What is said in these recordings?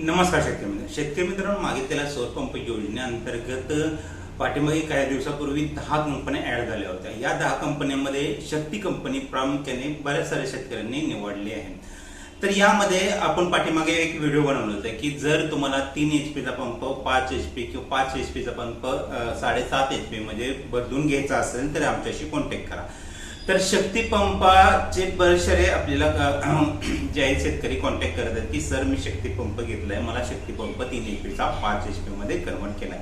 नमस्कार शेतकरी मित्र. शेतकरी मित्रांनो मागितलेल्या सौर पंप योजनेअंतर्गत पाठीमागे काही दिवसापूर्वी दहा कंपन्या ऍड झाल्या होत्या. या दहा कंपन्यांमध्ये शक्ती कंपनी प्रामुख्याने बऱ्याच साऱ्या शेतकऱ्यांनी निवडली आहे. तर यामध्ये आपण पाठीमागे एक व्हिडिओ बनवला होता की जर तुम्हाला तीन एच पीचा पंप पाच एच पी किंवा पाच एच पीचा पंप साडेसात एच पी मध्ये बदलून घ्यायचा असेल तर आमच्याशी कॉन्टॅक्ट करा. तर शक्ती पंपाचे बरेचसे आपल्याला जे आहेत शेतकरी कॉन्टॅक्ट करत आहेत की सर मी शक्ती पंप घेतलाय. मला शक्ती पंप तीन एच पीचा पाच एच पी मध्ये कन्वर्ट केलाय.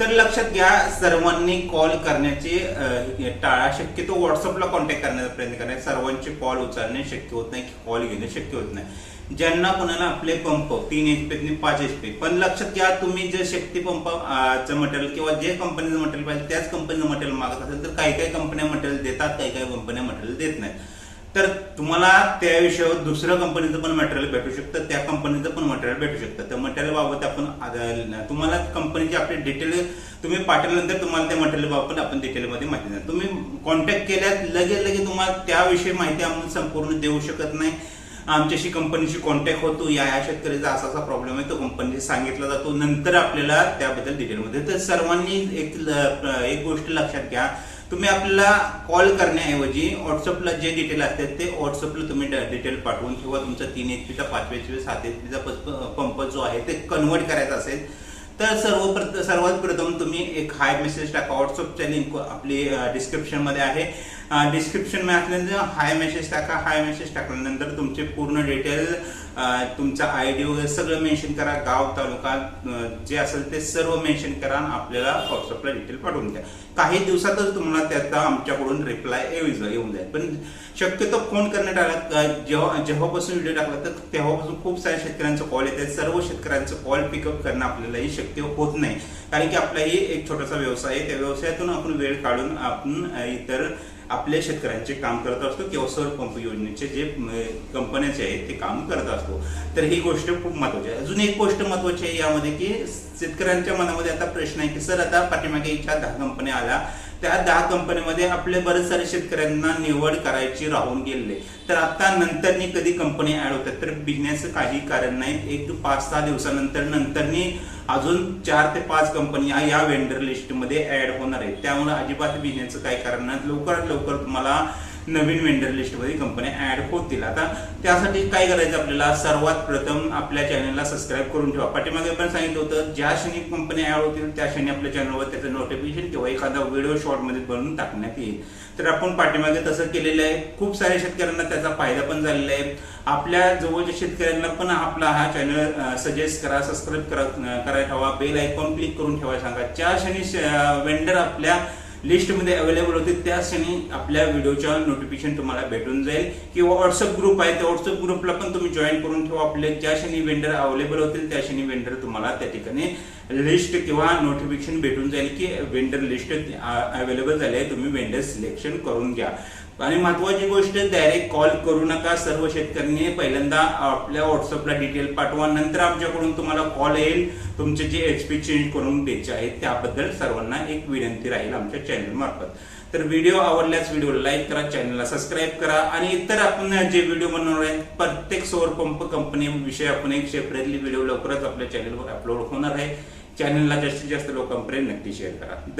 तर लक्षात घ्या सर्वांनी कॉल करण्याचे टाळा. शक्यतो व्हॉट्सअपला कॉन्टॅक्ट करण्याचा प्रयत्न करणे सर्वांचे कॉल उचलणे शक्य होत नाही कॉल घेणे शक्य होत नाही. ज्यांना कोणाला आपले पंप तीन एच पी पाच एच पी पण लक्षात घ्या तुम्ही जे शक्ती पंपचं मटेरियल किंवा जे कंपनीचं मटेरियल पाहिजे त्याच कंपनीचं मटेरियल मागत असेल तर काही काही कंपन्या मटेरियल देतात काही काही कंपन्या मटेरियल देत नाहीत. तर तुम्हाला त्या विषयावर दुसऱ्या कंपनीचं पण मटेरियल भेटू शकतं त्या कंपनीचं पण मटेरियल भेटू शकतं. त्या मटेरियल बाबत आपण तुम्हाला कंपनीची आपली डिटेल तुम्ही पाठवल्यानंतर तुम्हाला त्या मटेरियल बाबत आपण डिटेलमध्ये माहिती देणार. तुम्ही कॉन्टॅक्ट केल्यात लगे लगे तुम्हाला त्याविषयी माहिती आम्ही संपूर्ण देऊ शकत नाही. आमच्याशी कंपनीशी कॉन्टॅक्ट होतो. या या शेतकऱ्याचा असा असा प्रॉब्लेम आहे. तो कंपनीशी सांगितला जातो. नंतर आपल्याला त्याबद्दल डिटेलमध्ये तर सर्वांनी एक एक गोष्ट लक्षात घ्या. तुम्ही आपल्याला कॉल करण्याऐवजी व्हॉट्सअपला जे डिटेल असतात ते व्हॉट्सअपला तुम्ही डिटेल पाठवून किंवा तुमचा तीन एच पीचा पाच एच पी सात एच पीचा पंप जो आहे ते कन्वर्ट करायचा असेल तर सर्वप्रथम सर्वात प्रथम तुम्ही एक हाय मेसेज टाका. व्हॉट्सअपच्या लिंक आपली डिस्क्रिप्शनमध्ये आहे. डिस्क्रिप्शनमध्ये असल्यानंतर हाय मेसेज टाका हाय मेसेज टाकल्यानंतर तुमचे पूर्ण डिटेल तुमचा आय डी वगैरे सगळं मेन्शन करा गाव तालुका जे असेल ते सर्व मेन्शन करा आणि आपल्याला व्हॉट्सअपला डिटेल पाठवून द्या. काही दिवसातच तुम्हाला त्याचा आमच्याकडून रिप्लाय येऊन येऊन जाईल. पण शक्यतो फोन करण्यात आला जेव्हा जेव्हापासून व्हिडिओ टाकला तर तेव्हापासून खूप साऱ्या शेतकऱ्यांचा कॉल येतात सर्व शेतकऱ्यांचं कॉल पिकअप करणं आपल्यालाही शक्य होत नाही. कारण की आपलाही एक छोटासा व्यवसाय आहे. त्या व्यवसायातून आपण वेळ काढून आपण इतर आपल्या शेतकऱ्यांचे काम करत असतो किंवा सौर पंप योजनेचे जे कंपन्याचे आहेत ते काम करत असतो. तर ही गोष्ट खूप महत्वाची आहे. अजून एक गोष्ट महत्वाची आहे यामध्ये की शेतकऱ्यांच्या मनामध्ये आता प्रश्न आहे की सर आता पाठीमागे इच्छा दहा कंपन्या आल्या. त्या दहा कंपन्यांमध्ये आपले बरेच सारे शेतकऱ्यांना निवड करायची राहून गेलेले तर आता नंतरनी कधी कंपनी ऍड होतात? तर बिझनेस काही कारण नाही. एक पाच सहा दिवसानंतर नंतरनी अजून चार ते पाच कंपनी या- या वेंडर लिस्टमध्ये ऍड होणार आहेत. त्यामुळे अजिबात बिझनेसचं काही कारण नाही. लवकरात लवकर तुम्हाला नवीन वेंडर लिस्टमध्ये कंपन्या ऍड होतील. आता त्यासाठी काय करायचं आपल्याला? सर्वात प्रथम आपल्या चॅनलला सबस्क्राईब करून ठेवा. पाठीमागे पण सांगितलं होतं ज्या क्षणी कंपन्या ऍड होतील त्या क्षणी आपल्या चॅनलवर त्याचं नोटिफिकेशन किंवा एखादा व्हिडिओ शॉर्टमध्ये बनवून टाकण्यात येईल. तर आपण पाठीमागे तसं केलेलं आहे. खूप साऱ्या शेतकऱ्यांना त्याचा फायदा पण झालेला आहे. आपल्या जवळच्या शेतकऱ्यांना पण आपला हा चॅनल सजेस्ट करा सबस्क्राईब करा करायला ठेवा बेल आयकॉन क्लिक करून ठेवायला सांगा. ज्या क्षणी वेंडर आपल्या लिस्टमध्ये अवेलेबल होते त्या क्षणी आपल्या व्हिडिओच्या नोटिफिकेशन तुम्हाला भेटून जाईल. किंवा व्हॉट्सअप ग्रुप आहे त्या व्हॉट्सअप ग्रुपला पण तुम्ही जॉईन करून ठेवा. आपले ज्या क्षणी वेंडर अवेलेबल होतील त्या क्षणी वेंडर तुम्हाला त्या ठिकाणी लिस्ट किंवा नोटिफिकेशन भेटून जाईल की वेंडर लिस्ट अवेलेबल झाले तुम्ही वेंडर सिलेक्शन करून घ्या. आणि महत्वाची गोष्ट डायरेक्ट कॉल करू नका सर्व शेतकऱ्यांनी. पहिल्यांदा आपल्या व्हॉट्सअपला डिटेल पाठवा. नंतर आमच्याकडून तुम्हाला कॉल येईल. तुमचे जे एच पी चेंज करून द्यायचे आहेत त्याबद्दल सर्वांना एक विनंती राहील आमच्या चॅनलमार्फत तर व्हिडिओ आवडल्यास व्हिडिओ लाईक करा चॅनलला सबस्क्राईब करा. आणि इतर आपण जे व्हिडिओ बनवणार आहेत प्रत्येक सौर पंप कंपनी विषय आपण एक सेपरेटली व्हिडिओ लवकरच आपल्या चॅनलवर अपलोड होणार आहे. चॅनलला जास्तीत जास्त लोकांपर्यंत नक्की शेअर करा.